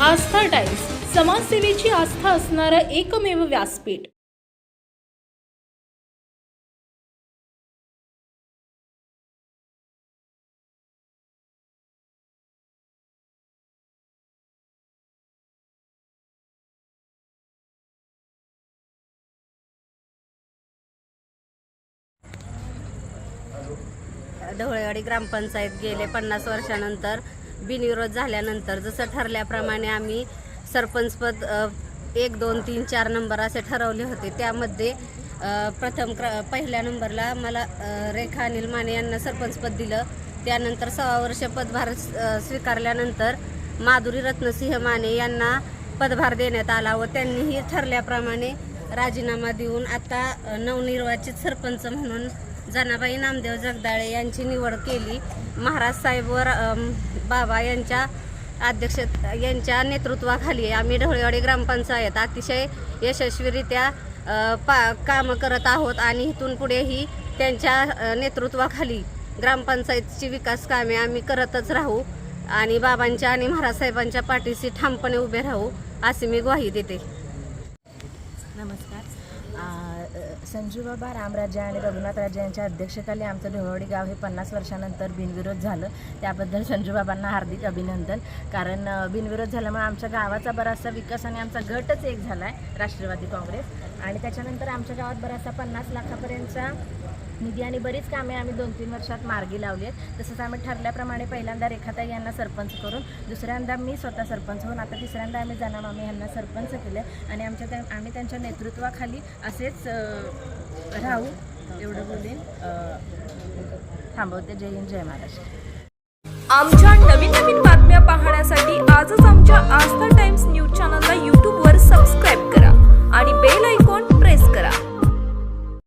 आस्था times समाजसेवेची आस्था असणारं एकमेव व्यासपीठ. ढवळेवाडी ग्रामपंचायत गेले पन्नास वर्षानंतर बिनविरोध झाल्यानंतर जसं ठरल्याप्रमाणे आम्ही सरपंचपद एक दोन तीन चार नंबर असे ठरवले होते. त्यामध्ये प्रथम क्र पहिल्या नंबरला मला रेखा अनिल माने यांना सरपंचपद दिलं. त्यानंतर सव्वा वर्ष पदभार स्वीकारल्यानंतर माधुरी रत्नसिंह माने यांना पदभार देण्यात आला व त्यांनीही ठरल्याप्रमाणे राजीनामा देऊन आता नवनिर्वाचित सरपंच म्हणून जनाबाई नामदेव जगदाळे यांची निवड केली. महाराज साहेबवर बाबा यांच्या अध्यक्ष यांच्या नेतृत्वाखाली आम्ही ढवळेवाडी ग्रामपंचायत अतिशय यशस्वीरित्या पा कामं करत आहोत आणि इथून पुढेही त्यांच्या नेतृत्वाखाली ग्रामपंचायतची विकास कामे आम्ही करतच राहू आणि बाबांच्या आणि महाराज साहेबांच्या पाठीशी ठामपणे उभे राहू अशी मी ग्वाही देते. नमस्कार. संजूबाबा रामराजे आणि रघुनाथराज यांच्या अध्यक्षतेखाली आमचं ढवळवाडी गाव हे पन्नास वर्षानंतर बिनविरोध झालं. त्याबद्दल संजूबाबांना हार्दिक अभिनंदन. कारण बिनविरोध झाल्यामुळे आमच्या गावाचा बराचसा विकास आणि आमचा गटच एक झाला आहे राष्ट्रवादी काँग्रेस. आणि त्याच्यानंतर आमच्या गावात बराचसा पन्नास लाखापर्यंतचा निधी आणि बरीच कामे आम्ही दोन तीन वर्षात मार्गी लावली आहेत. तसंच आम्ही ठरल्याप्रमाणे पहिल्यांदा रेखाताई यांना सरपंच करून दुसऱ्यांदा मी स्वतः सरपंच होऊन आता तिसऱ्यांदा आम्ही जाणार आम्ही यांना सरपंच केले आणि आमच्या त्या आम्ही त्यांच्या नेतृत्वाखाली असेच राहू एवढं बोलेन. थांबवते. जय हिंद जय महाराष्ट्र. आमच्या नवीन नवीन